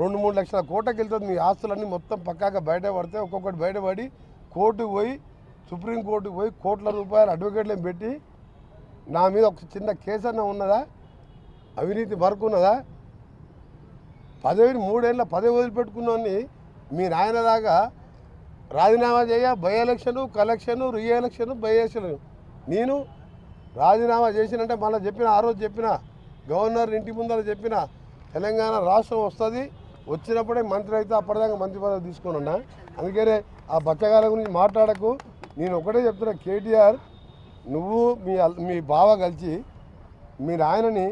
రెండు మూడు లక్షల కోటకి వెళ్తుంది. మీ ఆస్తులన్నీ మొత్తం పక్కాగా బయట పడితే ఒక్కొక్కటి బయటపడి కోర్టుకు పోయి సుప్రీంకోర్టుకు పోయి కోట్ల రూపాయలు అడ్వకేట్లను పెట్టి నా మీద ఒక చిన్న కేసు అన్న ఉన్నదా? అవినీతి వరకు ఉన్నదా? పదవిని మూడేళ్ళ పదవి వదిలిపెట్టుకున్నాన్ని మీ నాయనలాగా రాజీనామా చేయ by election collection reelection by election. నేను రాజీనామా చేసినంటే మళ్ళీ చెప్పిన ఆ రోజు చెప్పిన గవర్నర్ ఇంటి ముందర చెప్పిన తెలంగాణ రాష్ట్రం వస్తుంది. వచ్చినప్పుడే మంత్రి అయితే అప్పటిదాకా మంత్రి పదవి తీసుకొని ఉన్నా. అందుకనే ఆ బచ్చగాల గురించి మాట్లాడకు. నేను ఒకటే చెప్తున్నా కేటీఆర్ నువ్వు మీ మీ బావ కలిసి మీ నాయనని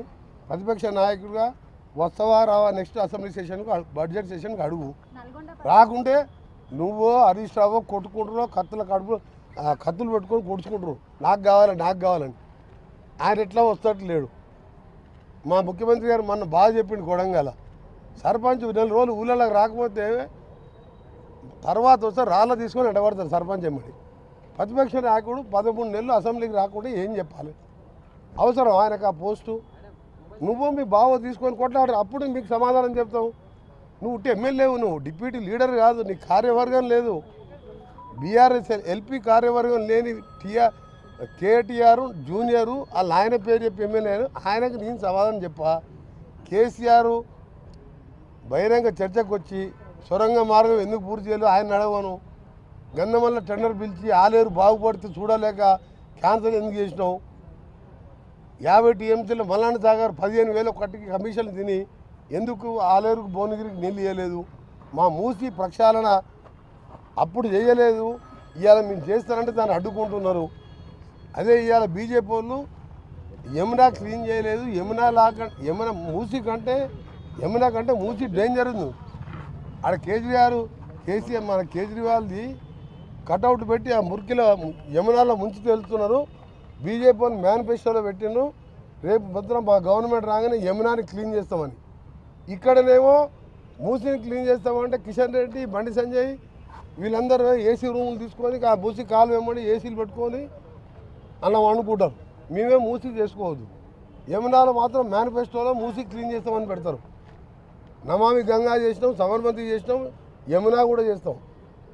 ప్రతిపక్ష నాయకుడిగా వస్తావా రావా నెక్స్ట్ అసెంబ్లీ సెషన్కు బడ్జెట్ సెషన్కి అడుగు. రాకుంటే నువ్వో హరీష్ రావో కొట్టుకుంటున్నావు కత్తుల కడుపు ఆ, కత్తులు పెట్టుకొని కొడుచుకుంటారు నాకు కావాలి నాకు కావాలని. ఆయన ఎట్లా వస్తట్లేడు మా ముఖ్యమంత్రి గారు మొన్న బాగా చెప్పిండు కొడంగల. సర్పంచ్ నెల రోజులు ఊళ్ళలోకి రాకపోతే తర్వాత వస్తే రాళ్ళ తీసుకొని ఎండబడతారు సర్పంచ్ ఎమ్మడి ప్రతిపక్ష నాయకుడు పదమూడు నెలలు అసెంబ్లీకి రాకుండా ఏం చెప్పాలి? అవసరం ఆయనకు ఆ పోస్టు. నువ్వు మీ బావ తీసుకొని కొట్లాడు అప్పుడు మీకు సమాధానం చెప్తావు నువ్వు ఉంటే ఎమ్మెల్యేవు నువ్వు డిప్యూటీ లీడర్ కాదు నీ కార్యవర్గం లేదు. బీఆర్ఎస్ ఎల్పీ కార్యవర్గం లేని టీఆర్ కేటీఆర్ జూనియరు వాళ్ళ ఆయన పేరు చెప్పి ఎమ్మెల్యే ఆయనకు నేను సమాధానం చెప్పా. కేసీఆర్ బహిరంగ చర్చకు వచ్చి సొరంగ మార్గం ఎందుకు పూర్తి చేయలేదు? ఆయన అడగను గంధమల్ల టెండర్ పిలిచి ఆలేరు బాగుపడితే చూడలేక క్యాన్సర్ ఎందుకు చేసినావు? యాభై టీఎంసీలు మల్లాండ సాగర్ పదిహేను వేలు ఒకటికి కమిషన్ తిని ఎందుకు ఆలేరుకు భువనగిరికి నీళ్ళు ఇవ్వలేదు మా మూసి ప్రక్షాళన అప్పుడు చేయలేదు. ఇవాళ మేము చేస్తారంటే దాన్ని అడ్డుకుంటున్నారు. అదే ఇవాళ బీజేపీ వాళ్ళు యమునా క్లీన్ చేయలేదు. యమునా లాగా యమున మూసి కంటే యమునా కంటే మూసి డేంజర్ ఉంది. ఆడ కేజ్రీవాల్ కేసీఆర్ మన కేజ్రీవాల్ది కటౌట్ పెట్టి ఆ మురికిలో యమునాలో ముంచి తెలుస్తున్నారు బీజేపీ వాళ్ళు మేనిఫెస్టోలో పెట్టిండ్రు. రేపు భద్రం మా గవర్నమెంట్ రాగానే యమునాని క్లీన్ చేస్తామని. ఇక్కడనేమో మూసిని క్లీన్ చేస్తామంటే కిషన్ రెడ్డి బండి సంజయ్ వీళ్ళందరూ ఏసీ రూములు తీసుకొని ఆ మూసి కాలు వెంబడి ఏసీలు పెట్టుకొని అలా వండుకుంటారు. మేమే మూసి చేసుకోవద్దు. యమునాలో మాత్రం మేనిఫెస్టోలో మూసి క్లీన్ చేస్తామని పెడతారు. నమామి గంగా చేసినాం సబర్మతి చేసినాం యమునా కూడా చేస్తాం.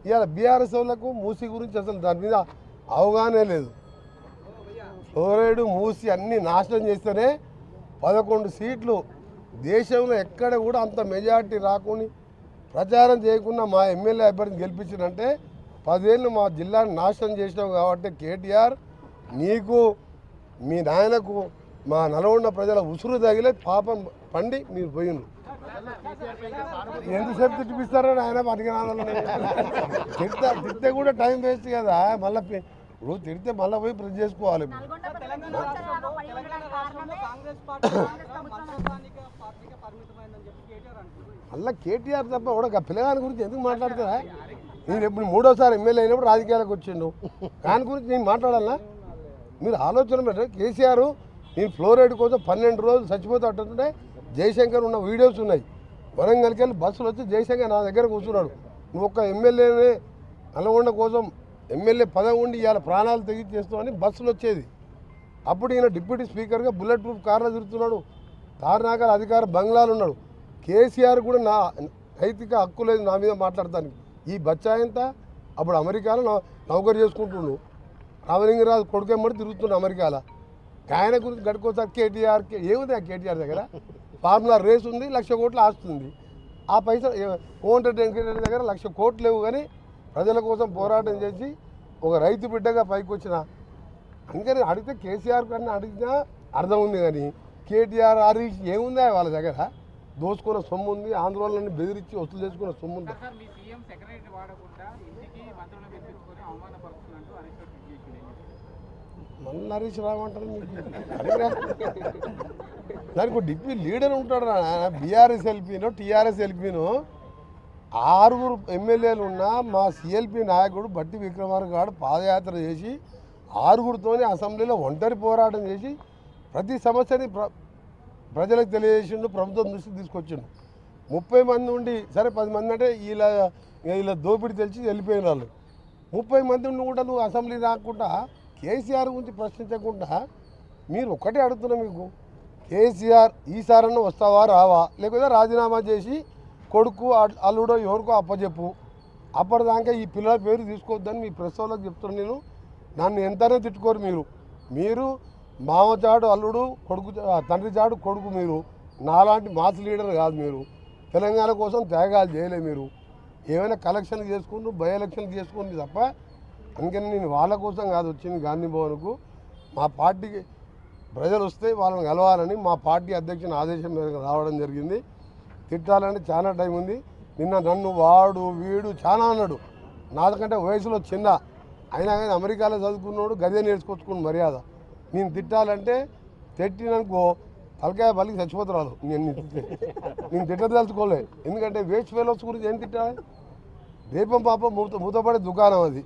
ఇవాళ బీఆర్ఎస్ వాళ్ళకు మూసీ గురించి అసలు దాని మీద అవగాహన లేదు. ఫ్లోరైడ్ మూసి అన్ని నాశనం చేస్తేనే పదకొండు సీట్లు దేశంలో ఎక్కడ కూడా అంత మెజార్టీ రాకుండా ప్రచారం చేయకుండా మా ఎమ్మెల్యే అభ్యర్థిని గెలిపించినంటే పదేళ్ళు మా జిల్లాని నాశనం చేసినాం కాబట్టి కేటీఆర్ నీకు మీ నాయనకు మా నలగొండ ప్రజల ఉసురు తగిలే పాపం పండి మీరు పోయినరు ఎంతసేపు తిట్టిపిస్తారని ఆయన పనికి తిడతా తిడితే కూడా టైం వేస్ట్ కదా. మళ్ళీ ఇప్పుడు తిడితే మళ్ళీ పోయి ప్రెస్ చేసుకోవాలి. మళ్ళీ కేటీఆర్ తప్ప కూడా పిల్లగాని గురించి ఎందుకు మాట్లాడతారా? నేను ఇప్పుడు మూడోసారి ఎమ్మెల్యే అయినప్పుడు రాజకీయాలకు వచ్చిండు. దాని గురించి నేను మాట్లాడాలా? మీరు ఆలోచన పెట్టండి కేసీఆర్ నేను ఫ్లోరైడ్ కోసం పన్నెండు రోజులు చచ్చిపోతే అంటుంటే జయశంకర్ ఉన్న వీడియోస్ ఉన్నాయి. వరంగల్కి వెళ్ళి బస్సులు వచ్చి జయశంకర్ నా దగ్గర కూర్చున్నాడు. నువ్వు ఒక్క ఎమ్మెల్యేనే నల్గొండ కోసం ఎమ్మెల్యే పదవి ఉండి ఇవాళ ప్రాణాలు తెగి చేస్తామని బస్సులు వచ్చేది. అప్పుడు ఈయన డిప్యూటీ స్పీకర్గా బుల్లెట్ ప్రూఫ్ కార్లో తిరుగుతున్నాడు. తారనాకల అధికార బంగ్లాలు ఉన్నాడు. కేసీఆర్ కూడా నా నైతిక హక్కు లేదు నా మీద మాట్లాడతానికి ఈ బచ్చాయంత అప్పుడు అమెరికాలో నౌ- నౌకరు చేసుకుంటుండు. రామలింగరాజు కొడుకెమ్మడి తిరుగుతుండు అమెరికాలో. ఆయన గురించి గడుకోసారి కేటీఆర్ కే- ఏముంది ఆ కేటీఆర్ దగ్గర? ఫార్ములా రేస్ ఉంది లక్ష కోట్లు ఆస్తుంది ఆ పైసలు ఏ- కోమటిరెడ్డి వెంకటరెడ్డి దగ్గర లక్ష కోట్లు లేవు కానీ ప్రజల కోసం పోరాటం చేసి ఒక రైతు బిడ్డగా పైకి వచ్చిన అందుకని అడిగితే కేసీఆర్ కన్నా అడిగినా అర్థం ఉంది కానీ కేటీఆర్ హరీష్ ఏముందా వాళ్ళ దగ్గర? దోచుకున్న సొమ్ము ఉంది ఆందోళనని బెదిరించి వసూలు చేసుకున్న సొమ్ము ఉంది. చేసిండు మళ్ళీ హరీష్ రావంటారు దానికి ఒక డిప్యూ లీడర్ ఉంటాడు బీఆర్ఎస్ ఎల్పీనో టీఆర్ఎస్ ఎల్పీనో. ఆరుగురు ఎమ్మెల్యేలు ఉన్న మా సిఎల్పి నాయకుడు బట్టి విక్రమార్క గారు పాదయాత్ర చేసి ఆరుగురితోనే అసెంబ్లీలో ఒంటరి పోరాటం చేసి ప్రతి సమస్యని ప్ర ప్రజలకు తెలియజేసిండు ప్రభుత్వం దృష్టికి తీసుకొచ్చిండు. ముప్పై మంది ఉండి సరే పది మంది అంటే వీళ్ళ వీళ్ళ దోపిడీ తెలిసి వెళ్ళిపోయిన వాళ్ళు. ముప్పై మంది ఉండి కూడా నువ్వు అసెంబ్లీ రాకుండా కేసీఆర్ గురించి ప్రశ్నించకుండా మీరు ఒక్కటే అడుగుతున్నా మీకు. కేసీఆర్ ఈసారన్నా వస్తావా రావా? లేకపోతే రాజీనామా చేసి కొడుకు అల్లుడో ఎవరికో అప్పచెప్పు అప్పటిదాకా ఈ పిల్లల పేరు తీసుకోవద్దని మీ ప్రెస్ వాళ్ళకి చెప్తున్నాను నేను. నన్ను ఎంతనే తిట్టుకోరు మీరు. మీరు మామ చాడు అల్లుడు కొడుకు తండ్రి చాడు కొడుకు మీరు. నాలాంటి మాస్ లీడర్ కాదు మీరు. తెలంగాణ కోసం త్యాగాలు చేయలే మీరు. ఏమైనా కలెక్షన్లు చేసుకుంటూ బై ఎలక్షన్లు చేసుకుంది తప్ప అందుకని నేను వాళ్ళ కోసం కాదు వచ్చింది గాంధీ భవన్కు. మా పార్టీకి ప్రజలు వస్తే వాళ్ళని కలవాలని మా పార్టీ అధ్యక్షుని ఆదేశం మేరకు రావడం జరిగింది. తిట్టాలంటే చాలా టైం ఉంది. నిన్న నన్ను వాడు వీడు చాలా అన్నాడు. నాకంటే వయసులో చిన్న. అయినా కానీ అమెరికాలో చదువుకున్నాడు గదే నేర్చుకొచ్చుకుని మర్యాద. నేను తిట్టాలంటే తిట్టిననుకో తలకాయ బలికి చచ్చిపోతురాదు నేను నేను తిట్టదలుచుకోలే ఎందుకంటే వేస్ట్ ఫెలోస్ గురించి ఏం తిట్టాలి? దీపం పాపం మూత మూతపడే దుకాణం అది.